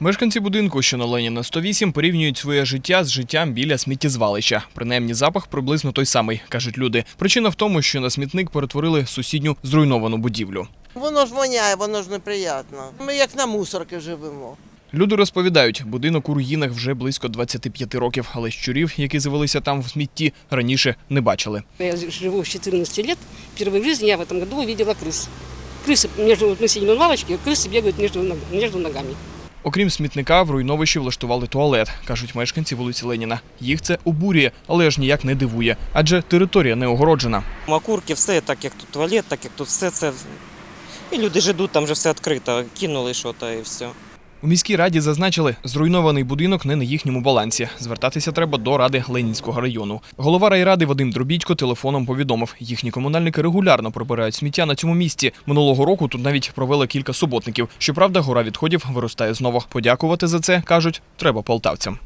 Мешканці будинку, що на Леніна 108, порівнюють своє життя з життям біля сміттєзвалища. Принаймні запах приблизно той самий, кажуть люди. Причина в тому, що на смітник перетворили сусідню зруйновану будівлю. Воно ж воняє, воно ж неприємно. Ми як на мусорки живемо. Люди розповідають, будинок у руїнах вже близько 25 років, але щурів, які завелися там в смітті, раніше не бачили. Я живу с 14 лет. Впервые в жизни я в этом году увидела крыс. Крысы между, мы сидим на лавочке, крысы бегают между, ног- между ногами. Окрім смітника, в руйновищі влаштували туалет, кажуть мешканці вулиці Леніна. Їх це обурює, але ж ніяк не дивує, адже територія не огороджена. Макурки, все так, як тут туалет, так як тут все це. І люди ж йдуть, там вже все відкрито, кинули щось і все. У міській раді зазначили, зруйнований будинок не на їхньому балансі. Звертатися треба до ради Ленінського району. Голова райради Вадим Дробідько телефоном повідомив, їхні комунальники регулярно прибирають сміття на цьому місці. Минулого року тут навіть провели кілька суботників. Щоправда, гора відходів виростає знову. Подякувати за це кажуть, треба полтавцям.